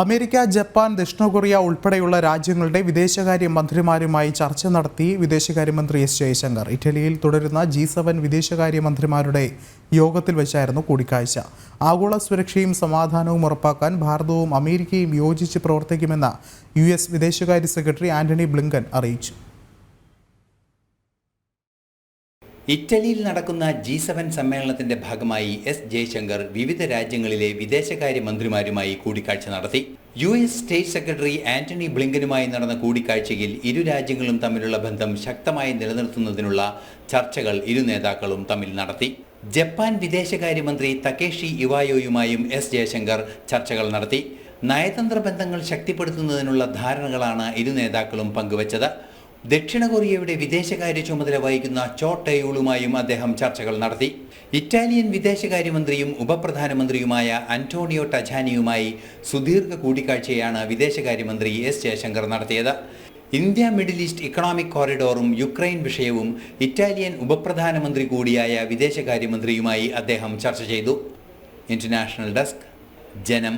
America Japan ദക്ഷിണ Korea ഉൾപ്പെടെയുള്ള രാജ്യങ്ങളുടെ വിദേശകാര്യ മന്ത്രിമാരുമായി ചർച്ച നടത്തി വിദേശകാര്യമന്ത്രി എസ് ജയശങ്കർ. ഇറ്റലിയിൽ തുടരുന്ന ജി സെവൻ വിദേശകാര്യമന്ത്രിമാരുടെ യോഗത്തിൽ വെച്ചായിരുന്നു കൂടിക്കാഴ്ച. ആഗോള സുരക്ഷയും സമാധാനവും ഉറപ്പാക്കാൻ ഭാരതവും അമേരിക്കയും യോജിച്ച് പ്രവർത്തിക്കുമെന്ന് യു എസ് വിദേശകാര്യ സെക്രട്ടറി ആന്റണി ബ്ലിങ്കൻ അറിയിച്ചു. ഇറ്റലിയിൽ നടക്കുന്ന ജി സെവൻ സമ്മേളനത്തിന്റെ ഭാഗമായി എസ് ജയശങ്കർ വിവിധ രാജ്യങ്ങളിലെ വിദേശകാര്യ മന്ത്രിമാരുമായി കൂടിക്കാഴ്ച നടത്തി. U S state secretary Antony ബ്ലിങ്കനുമായി നടന്ന കൂടിക്കാഴ്ചയിൽ ഇരു രാജ്യങ്ങളും തമ്മിലുള്ള ബന്ധം ശക്തമായി നിലനിർത്തുന്നതിനുള്ള ചർച്ചകൾ ഇരു നേതാക്കളും തമ്മിൽ നടത്തി. ജപ്പാൻ വിദേശകാര്യമന്ത്രി തകേഷി ഇവായോയുമായും എസ് ജയശങ്കർ ചർച്ചകൾ നടത്തി. നയതന്ത്ര ബന്ധങ്ങൾ ശക്തിപ്പെടുത്തുന്നതിനുള്ള ധാരണകളാണ് ഇരു നേതാക്കളും പങ്കുവച്ചത്. ദക്ഷിണ കൊറിയയുടെ വിദേശകാര്യ ചുമതല വഹിക്കുന്ന ചോ ടയൂളുമായും അദ്ദേഹം ചർച്ചകൾ നടത്തി. ഇറ്റാലിയൻ വിദേശകാര്യമന്ത്രിയും ഉപപ്രധാനമന്ത്രിയുമായ അന്റോണിയോ ടജാനിയുമായി സുദീർഘ കൂടിക്കാഴ്ചയാണ് വിദേശകാര്യമന്ത്രി എസ് ജയശങ്കർ നടത്തിയത്. ഇന്ത്യ മിഡിൽ ഈസ്റ്റ് ഇക്കണോമിക് കോറിഡോറും യുക്രൈൻ വിഷയവും ഇറ്റാലിയൻ ഉപപ്രധാനമന്ത്രി കൂടിയായ വിദേശകാര്യമന്ത്രിയുമായി അദ്ദേഹം ചർച്ച ചെയ്തു. ഇന്റർനാഷണൽ ഡെസ്ക് ജനം